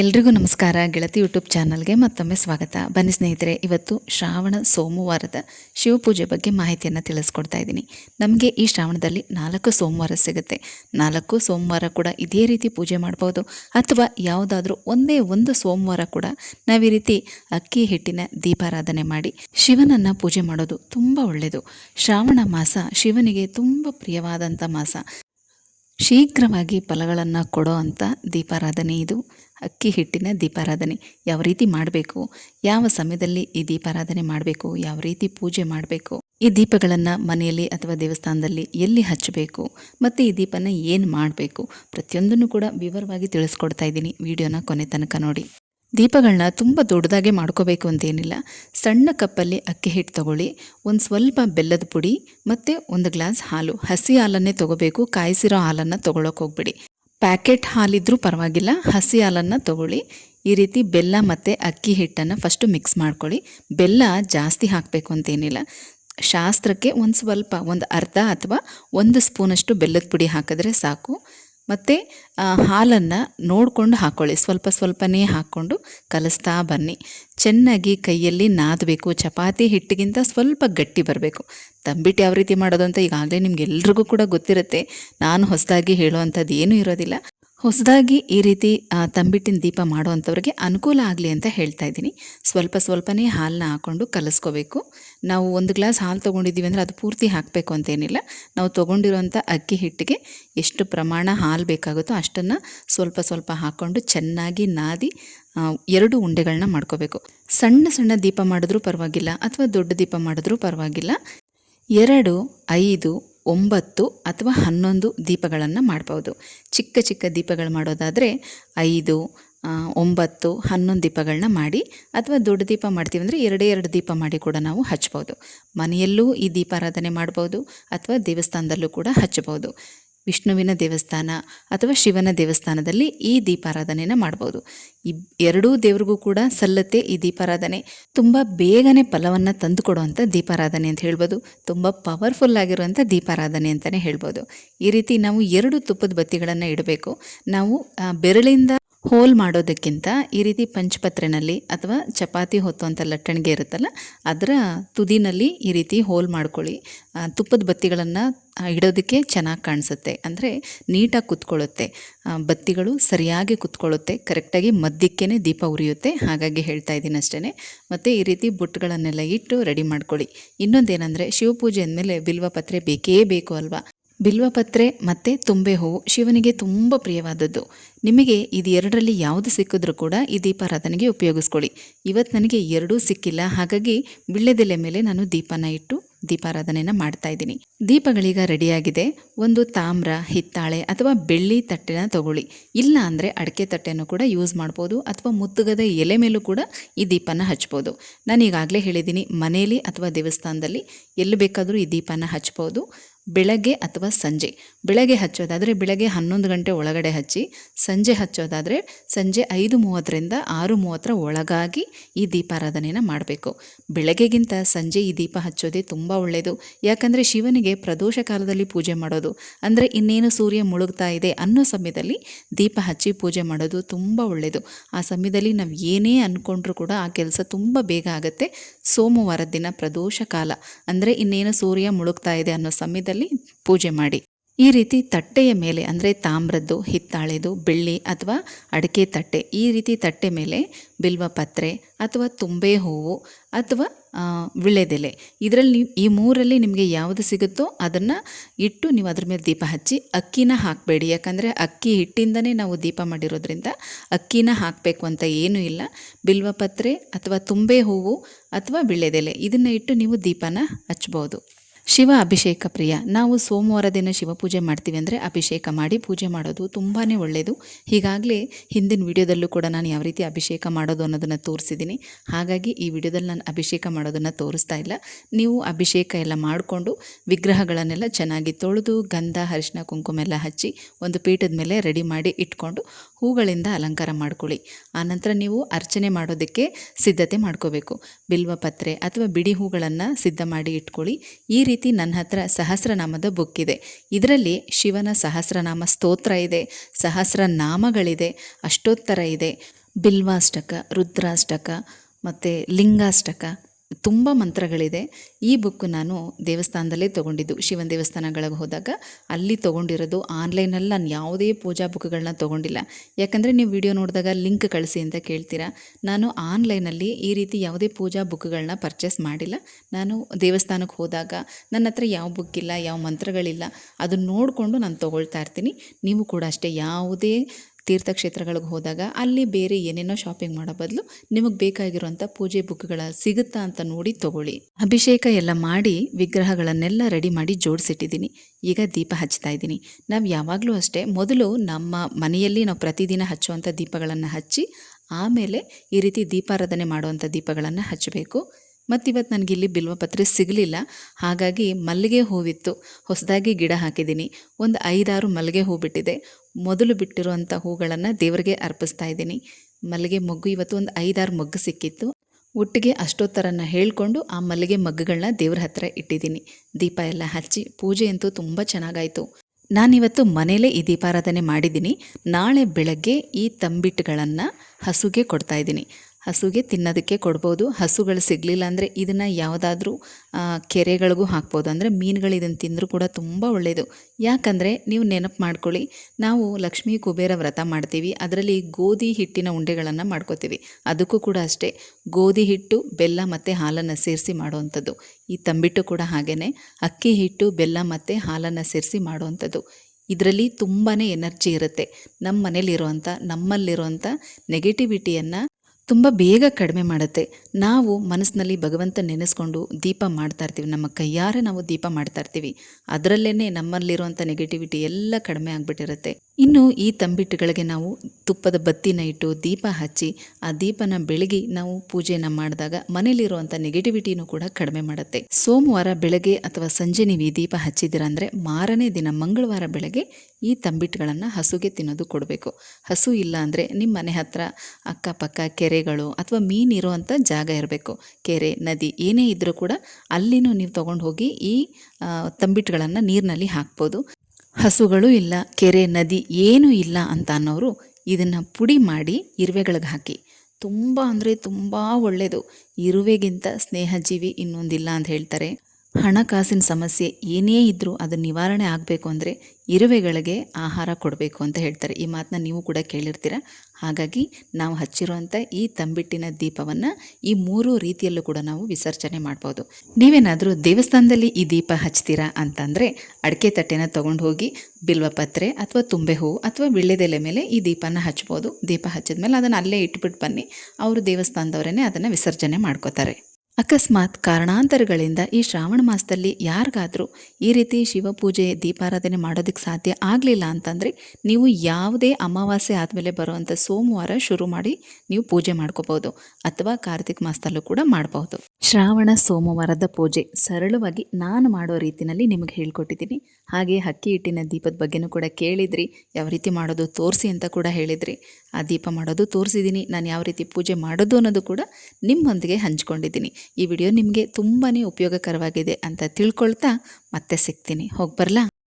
ಎಲ್ರಿಗೂ ನಮಸ್ಕಾರ. ಗೆಳತಿ ಯೂಟ್ಯೂಬ್ ಚಾನಲ್ಗೆ ಮತ್ತೊಮ್ಮೆ ಸ್ವಾಗತ. ಬನ್ನಿ ಸ್ನೇಹಿತರೆ, ಇವತ್ತು ಶ್ರಾವಣ ಸೋಮವಾರದ ಶಿವಪೂಜೆ ಬಗ್ಗೆ ಮಾಹಿತಿಯನ್ನು ತಿಳಿಸ್ಕೊಡ್ತಾ ಇದ್ದೀನಿ. ನಮಗೆ ಈ ಶ್ರಾವಣದಲ್ಲಿ ನಾಲ್ಕು ಸೋಮವಾರ ಸಿಗುತ್ತೆ. ನಾಲ್ಕು ಸೋಮವಾರ ಕೂಡ ಇದೇ ರೀತಿ ಪೂಜೆ ಮಾಡ್ಬೋದು. ಅಥವಾ ಯಾವುದಾದ್ರೂ ಒಂದೇ ಒಂದು ಸೋಮವಾರ ಕೂಡ ನಾವು ಈ ರೀತಿ ಅಕ್ಕಿ ಹಿಟ್ಟಿನ ದೀಪಾರಾಧನೆ ಮಾಡಿ ಶಿವನನ್ನು ಪೂಜೆ ಮಾಡೋದು ತುಂಬ ಒಳ್ಳೆಯದು ಶ್ರಾವಣ ಮಾಸ ಶಿವನಿಗೆ ತುಂಬ ಪ್ರಿಯವಾದಂಥ ಮಾಸ. ಶೀಘ್ರವಾಗಿ ಫಲಗಳನ್ನು ಕೊಡೋ ಅಂಥ ದೀಪಾರಾಧನೆ ಇದು. ಅಕ್ಕಿ ಹಿಟ್ಟಿನ ದೀಪಾರಾಧನೆ. ಯಾವ ರೀತಿ ಮಾಡಬೇಕು? ಯಾವ ಸಮಯದಲ್ಲಿ ಈ ದೀಪಾರಾಧನೆ ಮಾಡಬೇಕು? ಯಾವ ರೀತಿ ಪೂಜೆ ಮಾಡಬೇಕು? ಈ ದೀಪಗಳನ್ನು ಮನೆಯಲ್ಲಿ ಅಥವಾ ದೇವಸ್ಥಾನದಲ್ಲಿ ಎಲ್ಲಿ ಹಚ್ಚಬೇಕು? ಮತ್ತು ಈ ದೀಪನ ಏನು ಮಾಡಬೇಕು? ಪ್ರತಿಯೊಂದನ್ನು ಕೂಡ ವಿವರವಾಗಿ ತಿಳಿಸ್ಕೊಡ್ತಾ ಇದ್ದೀನಿ. ವಿಡಿಯೋನ ಕೊನೆ ತನಕ ನೋಡಿ. ದೀಪಗಳನ್ನ ತುಂಬ ದೊಡ್ಡದಾಗೆ ಮಾಡ್ಕೋಬೇಕು ಅಂತೇನಿಲ್ಲ. ಸಣ್ಣ ಕಪ್ಪಲ್ಲಿ ಅಕ್ಕಿ ಹಿಟ್ಟು ತಗೊಳ್ಳಿ, ಒಂದು ಸ್ವಲ್ಪ ಬೆಲ್ಲದ ಪುಡಿ ಮತ್ತು ಒಂದು ಗ್ಲಾಸ್ ಹಾಲು. ಹಸಿ ಹಾಲನ್ನೇ ತಗೋಬೇಕು, ಕಾಯಿಸಿರೋ ಹಾಲನ್ನು ತೊಗೊಳಕ್ಕೆ ಹೋಗ್ಬಿಡಿ. ಪ್ಯಾಕೆಟ್ ಹಾಲಿದ್ರೂ ಪರವಾಗಿಲ್ಲ, ಹಸಿ ಹಾಲನ್ನು ತಗೊಳ್ಳಿ. ಈ ರೀತಿ ಬೆಲ್ಲ ಮತ್ತು ಅಕ್ಕಿ ಹಿಟ್ಟನ್ನು ಫಸ್ಟು ಮಿಕ್ಸ್ ಮಾಡ್ಕೊಳ್ಳಿ. ಬೆಲ್ಲ ಜಾಸ್ತಿ ಹಾಕಬೇಕು ಅಂತೇನಿಲ್ಲ. ಶಾಸ್ತ್ರಕ್ಕೆ ಒಂದು ಸ್ವಲ್ಪ, ಒಂದು ಅರ್ಧ ಅಥವಾ ಒಂದು ಸ್ಪೂನಷ್ಟು ಬೆಲ್ಲದ ಪುಡಿ ಹಾಕಿದ್ರೆ ಸಾಕು. ಮತ್ತು ಹಾಲನ್ನು ನೋಡಿಕೊಂಡು ಹಾಕ್ಕೊಳ್ಳಿ ಸ್ವಲ್ಪ ಸ್ವಲ್ಪನೇ ಹಾಕ್ಕೊಂಡು ಕಲಿಸ್ತಾ ಬನ್ನಿ. ಚೆನ್ನಾಗಿ ಕೈಯಲ್ಲಿ ನಾದಬೇಕು. ಚಪಾತಿ ಹಿಟ್ಟಿಗಿಂತ ಸ್ವಲ್ಪ ಗಟ್ಟಿ ಬರಬೇಕು. ತಂಬಿಟ್ಟು ಯಾವ ರೀತಿ ಮಾಡೋದು ಅಂತ ಈಗಾಗಲೇ ನಿಮ್ಗೆಲ್ರಿಗೂ ಕೂಡ ಗೊತ್ತಿರುತ್ತೆ. ನಾನು ಹೊಸದಾಗಿ ಹೇಳುವಂಥದ್ದು ಏನೂ ಇರೋದಿಲ್ಲ. ಹೊಸದಾಗಿ ಈ ರೀತಿ ತಂಬಿಟ್ಟಿನ ದೀಪ ಮಾಡುವಂಥವ್ರಿಗೆ ಅನುಕೂಲ ಆಗಲಿ ಅಂತ ಹೇಳ್ತಾ ಇದ್ದೀನಿ. ಸ್ವಲ್ಪ ಸ್ವಲ್ಪನೇ ಹಾಲನ್ನ ಹಾಕ್ಕೊಂಡು ಕಲಿಸ್ಕೋಬೇಕು. ನಾವು ಒಂದು ಗ್ಲಾಸ್ ಹಾಲು ತೊಗೊಂಡಿದ್ದೀವಿ ಅಂದರೆ ಅದು ಪೂರ್ತಿ ಹಾಕಬೇಕು ಅಂತೇನಿಲ್ಲ ನಾವು ತೊಗೊಂಡಿರೋಂಥ ಅಕ್ಕಿ ಹಿಟ್ಟಿಗೆ ಎಷ್ಟು ಪ್ರಮಾಣ ಹಾಲು ಬೇಕಾಗುತ್ತೋ ಅಷ್ಟನ್ನು ಸ್ವಲ್ಪ ಸ್ವಲ್ಪ ಹಾಕ್ಕೊಂಡು ಚೆನ್ನಾಗಿ ನಾದಿ ಎರಡು ಉಂಡೆಗಳನ್ನ ಮಾಡ್ಕೋಬೇಕು. ಸಣ್ಣ ಸಣ್ಣ ದೀಪ ಮಾಡಿದ್ರೂ ಪರವಾಗಿಲ್ಲ ಅಥವಾ ದೊಡ್ಡ ದೀಪ ಮಾಡಿದ್ರೂ ಪರವಾಗಿಲ್ಲ. ಎರಡು, ಐದು ಒಂಬತ್ತು ಅಥವಾ ಹನ್ನೊಂದು ದೀಪಗಳನ್ನು ಮಾಡ್ಬೋದು. ಚಿಕ್ಕ ಚಿಕ್ಕ ದೀಪಗಳು ಮಾಡೋದಾದರೆ ಐದು ಒಂಬತ್ತು, ಹನ್ನೊಂದು ದೀಪಗಳನ್ನ ಮಾಡಿ ಅಥವಾ ದೊಡ್ಡ ದೀಪ ಮಾಡ್ತೀವಿ ಅಂದರೆ ಎರಡೇ ಎರಡು ದೀಪ ಮಾಡಿ ಕೂಡ ನಾವು ಹಚ್ಬೋದು. ಮನೆಯಲ್ಲೂ ಈ ದೀಪಾರಾಧನೆ ಮಾಡ್ಬೋದು ಅಥವಾ ದೇವಸ್ಥಾನದಲ್ಲೂ ಕೂಡ ಹಚ್ಚಬಹುದು ವಿಷ್ಣುವಿನ ದೇವಸ್ಥಾನ ಅಥವಾ ಶಿವನ ದೇವಸ್ಥಾನದಲ್ಲಿ ಈ ದೀಪಾರಾಧನೆನ ಮಾಡ್ಬೋದು. ಈ ಎರಡೂ ದೇವ್ರಿಗೂ ಕೂಡ ಸಲ್ಲತ್ತೆ ಈ ದೀಪಾರಾಧನೆ. ತುಂಬ ಬೇಗನೆ ಫಲವನ್ನು ತಂದುಕೊಡುವಂಥ ದೀಪಾರಾಧನೆ ಅಂತ ಹೇಳ್ಬೋದು. ತುಂಬ ಪವರ್ಫುಲ್ ಆಗಿರುವಂಥ ದೀಪಾರಾಧನೆ ಅಂತಲೇ ಹೇಳ್ಬೋದು. ಈ ರೀತಿ ನಾವು ಎರಡು ತುಪ್ಪದ ಬತ್ತಿಗಳನ್ನು ಇಡಬೇಕು. ನಾವು ಬೆರಳಿಂದ ಹೋಲ್ ಮಾಡೋದಕ್ಕಿಂತ ಈ ರೀತಿ ಪಂಚಪತ್ರೆನಲ್ಲಿ ಅಥವಾ ಚಪಾತಿ ಹೊತ್ತುವಂಥ ಲಟ್ಟಣಿಗೆ ಇರುತ್ತಲ್ಲ, ಅದರ ತುದಿನಲ್ಲಿ ಈ ರೀತಿ ಹೋಲ್ ಮಾಡ್ಕೊಳ್ಳಿ. ತುಪ್ಪದ ಬತ್ತಿಗಳನ್ನು ಇಡೋದಕ್ಕೆ ಚೆನ್ನಾಗಿ ಕಾಣಿಸುತ್ತೆ. ಅಂದರೆ ನೀಟಾಗಿ ಕುತ್ಕೊಳ್ಳುತ್ತೆ. ಬತ್ತಿಗಳು ಸರಿಯಾಗಿ ಕುತ್ಕೊಳ್ಳುತ್ತೆ. ಕರೆಕ್ಟಾಗಿ ಮಧ್ಯಕ್ಕೇ ದೀಪ ಉರಿಯುತ್ತೆ. ಹಾಗಾಗಿ ಹೇಳ್ತಾ ಇದ್ದೀನಿ ಅಷ್ಟೇ ಮತ್ತು ಈ ರೀತಿ ಬುಟ್ಗಳನ್ನೆಲ್ಲ ಇಟ್ಟು ರೆಡಿ ಮಾಡ್ಕೊಳ್ಳಿ. ಇನ್ನೊಂದೇನೆಂದರೆ ಶಿವಪೂಜೆ ಅಂದಮೇಲೆ ಬಿಲ್ವಪತ್ರೆ ಬೇಕೇ ಬೇಕು ಅಲ್ವಾ? ಬಿಲ್ವಪತ್ರೆ ಮತ್ತು ತುಂಬೆ ಹೂವು ಶಿವನಿಗೆ ತುಂಬ ಪ್ರಿಯವಾದದ್ದು. ನಿಮಗೆ ಇದು ಎರಡರಲ್ಲಿ ಯಾವುದು ಸಿಕ್ಕಿದ್ರೂ ಕೂಡ ಈ ದೀಪಾರಾಧನೆಗೆ ಉಪಯೋಗಿಸ್ಕೊಳ್ಳಿ. ಇವತ್ತು ನನಗೆ ಎರಡೂ ಸಿಕ್ಕಿಲ್ಲ, ಹಾಗಾಗಿ ಬಿಳ್ಳೆದೆಲೆ ಮೇಲೆ ನಾನು ದೀಪನ ಇಟ್ಟು ದೀಪಾರಾಧನೆನ ಮಾಡ್ತಾ ಇದ್ದೀನಿ. ದೀಪಗಳೀಗ ರೆಡಿಯಾಗಿದೆ. ಒಂದು ತಾಮ್ರ, ಹಿತ್ತಾಳೆ ಅಥವಾ ಬೆಳ್ಳಿ ತಟ್ಟೆನ ತಗೊಳ್ಳಿ. ಇಲ್ಲ ಅಂದರೆ ಅಡಿಕೆ ತಟ್ಟೆನೂ ಕೂಡ ಯೂಸ್ ಮಾಡ್ಬೋದು ಅಥವಾ ಮುತ್ತುಗದ ಎಲೆ ಮೇಲೂ ಕೂಡ ಈ ದೀಪನ ಹಚ್ಬೋದು. ನಾನು ಈಗಾಗಲೇ ಹೇಳಿದ್ದೀನಿ ಮನೆಯಲ್ಲಿ ಅಥವಾ ದೇವಸ್ಥಾನದಲ್ಲಿ ಎಲ್ಲಿ ಬೇಕಾದರೂ ಈ ದೀಪನ ಹಚ್ಬೋದು. ಬೆಳಗ್ಗೆ ಅಥವಾ ಸಂಜೆ. ಬೆಳಗ್ಗೆ ಹಚ್ಚೋದಾದರೆ ಬೆಳಗ್ಗೆ ಹನ್ನೊಂದು ಗಂಟೆ ಒಳಗಡೆ ಹಚ್ಚಿ, ಸಂಜೆ ಹಚ್ಚೋದಾದರೆ ಸಂಜೆ ಐದು ಮೂವತ್ತರಿಂದ ಆರು ಮೂವತ್ತರ ಒಳಗಾಗಿ ಈ ದೀಪಾರಾಧನೆಯನ್ನು ಮಾಡಬೇಕು. ಬೆಳಗ್ಗೆಗಿಂತ ಸಂಜೆ ಈ ದೀಪ ಹಚ್ಚೋದೇ ತುಂಬ ಒಳ್ಳೆಯದು ಯಾಕಂದರೆ ಶಿವನಿಗೆ ಪ್ರದೋಷ ಕಾಲದಲ್ಲಿ ಪೂಜೆ ಮಾಡೋದು, ಅಂದರೆ ಇನ್ನೇನು ಸೂರ್ಯ ಮುಳುಗ್ತಾ ಇದೆ ಅನ್ನೋ ಸಮಯದಲ್ಲಿ ದೀಪ ಹಚ್ಚಿ ಪೂಜೆ ಮಾಡೋದು ತುಂಬ ಒಳ್ಳೆಯದು ಆ ಸಮಯದಲ್ಲಿ ನಾವು ಏನೇ ಅಂದ್ಕೊಂಡ್ರೂ ಕೂಡ ಆ ಕೆಲಸ ತುಂಬ ಬೇಗ ಆಗುತ್ತೆ. ಸೋಮವಾರದ ದಿನ ಪ್ರದೋಷ ಕಾಲ, ಅಂದರೆ ಇನ್ನೇನು ಸೂರ್ಯ ಮುಳುಗ್ತಾ ಇದೆ ಅನ್ನೋ ಸಮಯದಲ್ಲಿ ಪೂಜೆ ಮಾಡಿ. ಈ ರೀತಿ ತಟ್ಟೆಯ ಮೇಲೆ ಅಂದರೆ ತಾಮ್ರದ್ದು, ಹಿತ್ತಾಳೆದು, ಬೆಳ್ಳಿ ಅಥವಾ ಅಡಿಕೆ ತಟ್ಟೆ, ಈ ರೀತಿ ತಟ್ಟೆ ಮೇಲೆ ಬಿಲ್ವಪತ್ರೆ ಅಥವಾ ತುಂಬೆ ಹೂವು ಅಥವಾ ವಿಳೆದೆಲೆ. ಇದರಲ್ಲಿ ಈ ಮೂರಲ್ಲಿ ನಿಮಗೆ ಯಾವುದು ಸಿಗುತ್ತೋ ಅದನ್ನು ಇಟ್ಟು ನೀವು ಅದ್ರ ಮೇಲೆ ದೀಪ ಹಚ್ಚಿ ಅಕ್ಕಿನ ಹಾಕಬೇಡಿ. ಯಾಕಂದರೆ ಅಕ್ಕಿ ಹಿಟ್ಟಿಂದನೇ ನಾವು ದೀಪ ಮಾಡಿರೋದ್ರಿಂದ ಅಕ್ಕಿನ ಹಾಕಬೇಕು ಅಂತ ಏನೂ ಇಲ್ಲ. ಬಿಲ್ವಪತ್ರೆ ಅಥವಾ ತುಂಬೆ ಹೂವು ಅಥವಾ ವಿಳೆದೆಲೆ. ಇದನ್ನು ಇಟ್ಟು ನೀವು ದೀಪನ ಹಚ್ಬೋದು. ಶಿವ ಅಭಿಷೇಕ ಪ್ರಿಯ. ನಾವು ಸೋಮವಾರ ದಿನ ಶಿವಪೂಜೆ ಮಾಡ್ತೀವಿ ಅಂದರೆ ಅಭಿಷೇಕ ಮಾಡಿ ಪೂಜೆ ಮಾಡೋದು ತುಂಬಾ ಒಳ್ಳೆಯದು ಹೀಗಾಗಲೇ ಹಿಂದಿನ ವಿಡಿಯೋದಲ್ಲೂ ಕೂಡ ನಾನು ಯಾವ ರೀತಿ ಅಭಿಷೇಕ ಮಾಡೋದು ಅನ್ನೋದನ್ನು ತೋರಿಸಿದ್ದೀನಿ. ಹಾಗಾಗಿ ಈ ವಿಡಿಯೋದಲ್ಲಿ ನಾನು ಅಭಿಷೇಕ ಮಾಡೋದನ್ನು ತೋರಿಸ್ತಾ ಇಲ್ಲ. ನೀವು ಅಭಿಷೇಕ ಎಲ್ಲ ಮಾಡಿಕೊಂಡು ವಿಗ್ರಹಗಳನ್ನೆಲ್ಲ ಚೆನ್ನಾಗಿ ತೊಳೆದು ಗಂಧ ಅರಿಶಿನ ಕುಂಕುಮ ಎಲ್ಲ ಹಚ್ಚಿ ಒಂದು ಪೀಠದ ಮೇಲೆ ರೆಡಿ ಮಾಡಿ ಇಟ್ಕೊಂಡು ಹೂಗಳಿಂದ ಅಲಂಕಾರ ಮಾಡ್ಕೊಳ್ಳಿ. ಆನಂತರ ನೀವು ಅರ್ಚನೆ ಮಾಡೋದಕ್ಕೆ ಸಿದ್ಧತೆ ಮಾಡ್ಕೋಬೇಕು. ಬಿಲ್ವಪತ್ರೆ ಅಥವಾ ಬಿಡಿ ಹೂಗಳನ್ನು ಸಿದ್ಧ ಮಾಡಿ ಇಟ್ಕೊಳ್ಳಿ. ಈ ರೀತಿ ನನ್ನ ಹತ್ರ ಸಹಸ್ರನಾಮದ ಬುಕ್ ಇದೆ. ಇದರಲ್ಲಿ ಶಿವನ ಸಹಸ್ರನಾಮ ಸ್ತೋತ್ರ ಇದೆ, ಸಹಸ್ರನಾಮಗಳಿದೆ, ಅಷ್ಟೋತ್ತರ ಇದೆ. ಬಿಲ್ವಾಷ್ಟಕ, ರುದ್ರಾಷ್ಟಕ, ಮತ್ತು ಲಿಂಗಾಷ್ಟಕ. ತುಂಬ ಮಂತ್ರಗಳಿದೆ. ಈ ಬುಕ್ ನಾನು ದೇವಸ್ಥಾನದಲ್ಲೇ ತೊಗೊಂಡಿದ್ದು. ಶಿವನ ದೇವಸ್ಥಾನಗಳಿಗೆ ಹೋದಾಗ ಅಲ್ಲಿ ತೊಗೊಂಡಿರೋದು ಆನ್ಲೈನಲ್ಲಿ ನಾನು ಯಾವುದೇ ಪೂಜಾ ಬುಕ್ಗಳನ್ನ ತೊಗೊಂಡಿಲ್ಲ. ಯಾಕಂದರೆ ನೀವು ವಿಡಿಯೋ ನೋಡಿದಾಗ ಲಿಂಕ್ ಕಳಿಸಿ ಅಂತ ಕೇಳ್ತೀರಾ. ನಾನು ಆನ್ಲೈನಲ್ಲಿ ಈ ರೀತಿ ಯಾವುದೇ ಪೂಜಾ ಬುಕ್ಗಳನ್ನ ಪರ್ಚೇಸ್ ಮಾಡಿಲ್ಲ. ನಾನು ದೇವಸ್ಥಾನಕ್ಕೆ ಹೋದಾಗ ನನ್ನ ಹತ್ರ ಯಾವ ಬುಕ್ ಇಲ್ಲ, ಯಾವ ಮಂತ್ರಗಳಿಲ್ಲ, ಅದನ್ನು ನೋಡಿಕೊಂಡು ನಾನು ತೊಗೊಳ್ತಾ ಇರ್ತೀನಿ. ನೀವು ಕೂಡ ಅಷ್ಟೇ ಯಾವುದೇ ತೀರ್ಥಕ್ಷೇತ್ರಗಳಿಗೆ ಹೋದಾಗ ಅಲ್ಲಿ ಬೇರೆ ಏನೇನೋ ಶಾಪಿಂಗ್ ಮಾಡೋ ಬದಲು ನಿಮಗೆ ಬೇಕಾಗಿರುವಂಥ ಪೂಜೆ ಬುಕ್ಗಳ ಸಿಗುತ್ತಾ ಅಂತ ನೋಡಿ ತಗೊಳ್ಳಿ. ಅಭಿಷೇಕ ಎಲ್ಲ ಮಾಡಿ ವಿಗ್ರಹಗಳನ್ನೆಲ್ಲ ರೆಡಿ ಮಾಡಿ ಜೋಡಿಸಿಟ್ಟಿದ್ದೀನಿ. ಈಗ ದೀಪ ಹಚ್ತಾ ಇದ್ದೀನಿ. ನಾವು ಯಾವಾಗಲೂ ಅಷ್ಟೇ ಮೊದಲು ನಮ್ಮ ಮನೆಯಲ್ಲಿ ನಾವು ಪ್ರತಿದಿನ ಹಚ್ಚುವಂಥ ದೀಪಗಳನ್ನು ಹಚ್ಚಿ ಆಮೇಲೆ ಈ ರೀತಿ ದೀಪಾರಾಧನೆ ಮಾಡುವಂಥ ದೀಪಗಳನ್ನು ಹಚ್ಚಬೇಕು. ಮತ್ತಿವತ್ತು ನನಗಿಲ್ಲಿ ಬಿಲ್ವಪತ್ರೆ ಸಿಗಲಿಲ್ಲ. ಹಾಗಾಗಿ ಮಲ್ಲಿಗೆ ಹೂವಿತ್ತು. ಹೊಸದಾಗಿ ಗಿಡ ಹಾಕಿದ್ದೀನಿ. ಒಂದು ಐದಾರು ಮಲ್ಲಿಗೆ ಹೂ ಬಿಟ್ಟಿದೆ. ಮೊದಲು ಬಿಟ್ಟಿರುವಂಥ ಹೂಗಳನ್ನು ದೇವರಿಗೆ ಅರ್ಪಿಸ್ತಾ ಇದ್ದೀನಿ. ಮಲ್ಲಿಗೆ ಮೊಗ್ಗು ಇವತ್ತು ಒಂದು ಐದಾರು ಮೊಗ್ಗು ಸಿಕ್ಕಿತ್ತು. ಒಟ್ಟಿಗೆ ಅಷ್ಟೊತ್ತರನ್ನು ಹೇಳಿಕೊಂಡು ಆ ಮಲ್ಲಿಗೆ ಮಗ್ಗುಗಳನ್ನ ದೇವ್ರ ಹತ್ರ ಇಟ್ಟಿದ್ದೀನಿ. ದೀಪ ಎಲ್ಲ ಹಚ್ಚಿ ಪೂಜೆ ಅಂತೂ ತುಂಬ ಚೆನ್ನಾಗಾಯಿತು. ನಾನಿವತ್ತು ಮನೆಯಲ್ಲೇ ಈ ದೀಪಾರಾಧನೆ ಮಾಡಿದ್ದೀನಿ. ನಾಳೆ ಬೆಳಗ್ಗೆ ಈ ತಂಬಿಟ್ಟುಗಳನ್ನು ಹಸುಗೆ ಕೊಡ್ತಾ ಇದ್ದೀನಿ. ಹಸುಗೆ ತಿನ್ನೋದಕ್ಕೆ ಕೊಡ್ಬೋದು. ಹಸುಗಳು ಸಿಗಲಿಲ್ಲ ಅಂದರೆ ಇದನ್ನು ಯಾವುದಾದ್ರೂ ಕೆರೆಗಳಿಗೂ ಹಾಕ್ಬೋದು. ಅಂದರೆ ಮೀನುಗಳು ಇದನ್ನು ತಿಂದರೂ ಕೂಡ ತುಂಬ ಒಳ್ಳೆಯದು ಯಾಕಂದರೆ ನೀವು ನೆನಪು ಮಾಡ್ಕೊಳ್ಳಿ, ನಾವು ಲಕ್ಷ್ಮೀ ಕುಬೇರ ವ್ರತ ಮಾಡ್ತೀವಿ. ಅದರಲ್ಲಿ ಗೋಧಿ ಹಿಟ್ಟಿನ ಉಂಡೆಗಳನ್ನು ಮಾಡ್ಕೋತೀವಿ. ಅದಕ್ಕೂ ಕೂಡ ಅಷ್ಟೇ. ಗೋಧಿ ಹಿಟ್ಟು, ಬೆಲ್ಲ ಮತ್ತು ಹಾಲನ್ನು ಸೇರಿಸಿ ಮಾಡುವಂಥದ್ದು. ಈ ತಂಬಿಟ್ಟು ಕೂಡ ಹಾಗೆಯೇ ಅಕ್ಕಿ ಹಿಟ್ಟು, ಬೆಲ್ಲ ಮತ್ತು ಹಾಲನ್ನು ಸೇರಿಸಿ ಮಾಡುವಂಥದ್ದು. ಇದರಲ್ಲಿ ತುಂಬಾ ಎನರ್ಜಿ ಇರುತ್ತೆ. ನಮ್ಮ ಮನೇಲಿರುವಂಥ ನಮ್ಮಲ್ಲಿರುವಂಥ ನೆಗೆಟಿವಿಟಿಯನ್ನು ತುಂಬ ಬೇಗ ಕಡಿಮೆ ಮಾಡುತ್ತೆ. ನಾವು ಮನಸ್ಸಿನಲ್ಲಿ ಭಗವಂತ ನೆನೆಸ್ಕೊಂಡು ದೀಪ ಮಾಡ್ತಾ ಇರ್ತೀವಿ. ನಮ್ಮ ಕೈಯಾರೆ ನಾವು ದೀಪ ಮಾಡ್ತಾ ಇರ್ತೀವಿ. ಅದರಲ್ಲೇ ನಮ್ಮಲ್ಲಿರುವಂಥ ನೆಗೆಟಿವಿಟಿ ಎಲ್ಲ ಕಡಿಮೆ ಆಗಿಬಿಟ್ಟಿರುತ್ತೆ. ಇನ್ನು ಈ ತಂಬಿಟ್ಟುಗಳಿಗೆ ನಾವು ತುಪ್ಪದ ಬತ್ತಿನ ಇಟ್ಟು ದೀಪ ಹಚ್ಚಿ, ಆ ದೀಪನ ಬೆಳಗಿ ನಾವು ಪೂಜೆನ ಮಾಡಿದಾಗ ಮನೇಲಿರುವಂಥ ನೆಗೆಟಿವಿಟಿನೂ ಕೂಡ ಕಡಿಮೆ ಮಾಡುತ್ತೆ. ಸೋಮವಾರ ಬೆಳಗ್ಗೆ ಅಥವಾ ಸಂಜೆ ನೀವು ಈ ದೀಪ ಹಚ್ಚಿದ್ದೀರಾ ಅಂದರೆ ಮಾರನೇ ದಿನ ಮಂಗಳವಾರ ಬೆಳಗ್ಗೆ ಈ ತಂಬಿಟ್ಟುಗಳನ್ನು ಹಸುಗೆ ತಿನ್ನೋದು ಕೊಡಬೇಕು. ಹಸು ಇಲ್ಲ ಅಂದರೆ ನಿಮ್ಮ ಮನೆ ಹತ್ರ ಅಕ್ಕಪಕ್ಕ ಕೆರೆಗಳು ಅಥವಾ ಮೀನು ಇರುವಂಥ ಜಾಗ ಇರಬೇಕು. ಕೆರೆ, ನದಿ ಏನೇ ಇದ್ದರೂ ಕೂಡ ಅಲ್ಲಿನೂ ನೀವು ತೊಗೊಂಡು ಹೋಗಿ ಈ ತಂಬಿಟ್ಟುಗಳನ್ನು ನೀರಿನಲ್ಲಿ ಹಾಕ್ಬೋದು. ಹಸುಗಳು ಇಲ್ಲ, ಕೆರೆ, ನದಿ ಏನೂ ಇಲ್ಲ ಅಂತ ಅನ್ನೋರು ಇದನ್ನು ಪುಡಿ ಮಾಡಿ ಇರುವೆಗಳಿಗೆ ಹಾಕಿ. ತುಂಬ ಅಂದರೆ ತುಂಬ ಒಳ್ಳೆಯದು ಇರುವೆಗಿಂತ ಸ್ನೇಹಜೀವಿ ಇನ್ನೊಂದಿಲ್ಲ ಅಂತ ಹೇಳ್ತಾರೆ. ಹಣಕಾಸಿನ ಸಮಸ್ಯೆ ಏನೇ ಇದ್ದರೂ ಅದು ನಿವಾರಣೆ ಆಗಬೇಕು ಅಂದರೆ ಇರುವೆಗಳಿಗೆ ಆಹಾರ ಕೊಡಬೇಕು ಅಂತ ಹೇಳ್ತಾರೆ. ಈ ಮಾತನ್ನ ನೀವು ಕೂಡ ಕೇಳಿರ್ತೀರ. ಹಾಗಾಗಿ ನಾವು ಹಚ್ಚಿರುವಂಥ ಈ ತಂಬಿಟ್ಟಿನ ದೀಪವನ್ನು ಈ ಮೂರು ರೀತಿಯಲ್ಲೂ ಕೂಡ ನಾವು ವಿಸರ್ಜನೆ ಮಾಡ್ಬೋದು. ನೀವೇನಾದರೂ ದೇವಸ್ಥಾನದಲ್ಲಿ ಈ ದೀಪ ಹಚ್ತೀರಾ ಅಂತಂದರೆ ಅಡಿಕೆ ತಟ್ಟೆನ ತೊಗೊಂಡು ಹೋಗಿ ಬಿಲ್ವಪತ್ರೆ ಅಥವಾ ತುಂಬೆ ಹೂವು ಅಥವಾ ವಿಳ್ಳೆದೆಲೆ ಮೇಲೆ ಈ ದೀಪನ ಹಚ್ಬೋದು. ದೀಪ ಹಚ್ಚಿದ ಮೇಲೆ ಅದನ್ನು ಅಲ್ಲೇ ಇಟ್ಬಿಟ್ಟು ಬನ್ನಿ. ಅವರು ದೇವಸ್ಥಾನದವರೇ ಅದನ್ನು ವಿಸರ್ಜನೆ ಮಾಡ್ಕೋತಾರೆ. ಅಕಸ್ಮಾತ್ ಕಾರಣಾಂತರಗಳಿಂದ ಈ ಶ್ರಾವಣ ಮಾಸದಲ್ಲಿ ಯಾರಿಗಾದರೂ ಈ ರೀತಿ ಶಿವಪೂಜೆ, ದೀಪಾರಾಧನೆ ಮಾಡೋದಕ್ಕೆ ಸಾಧ್ಯ ಆಗಲಿಲ್ಲ ಅಂತಂದರೆ ನೀವು ಯಾವುದೇ ಅಮಾವಾಸ್ಯೆ ಆದಮೇಲೆ ಬರುವಂಥ ಸೋಮವಾರ ಶುರು ಮಾಡಿ ನೀವು ಪೂಜೆ ಮಾಡ್ಕೋಬೋದು ಅಥವಾ ಕಾರ್ತಿಕ ಮಾಸದಲ್ಲೂ ಕೂಡ ಮಾಡಬಹುದು. ಶ್ರಾವಣ ಸೋಮವಾರದ ಪೂಜೆ ಸರಳವಾಗಿ ನಾನು ಮಾಡೋ ರೀತಿಯಲ್ಲಿ ನಿಮಗೆ ಹೇಳ್ಕೊಟ್ಟಿದ್ದೀನಿ. ಹಾಗೆ ಹಕ್ಕಿ ಹಿಟ್ಟಿನ ದೀಪದ ಬಗ್ಗೆನೂ ಕೂಡ ಕೇಳಿದ್ರಿ. ಯಾವ ರೀತಿ ಮಾಡೋದು ತೋರಿಸಿ ಅಂತ ಕೂಡ ಹೇಳಿದ್ರಿ. ಆ ದೀಪ ಮಾಡೋದು ತೋರಿಸಿದ್ದೀನಿ. ನಾನು ಯಾವ ರೀತಿ ಪೂಜೆ ಮಾಡೋದು ಅನ್ನೋದು ಕೂಡ ನಿಮ್ಮೊಂದಿಗೆ ಹಂಚ್ಕೊಂಡಿದ್ದೀನಿ. ಈ ವಿಡಿಯೋ ನಿಮಗೆ ತುಂಬಾ ಉಪಯೋಗಕರವಾಗಿದೆ ಅಂತ ತಿಳ್ಕೊಳ್ತಾ ಮತ್ತೆ ಸಿಗ್ತೀನಿ. ಹೋಗಿ ಬರಲಾ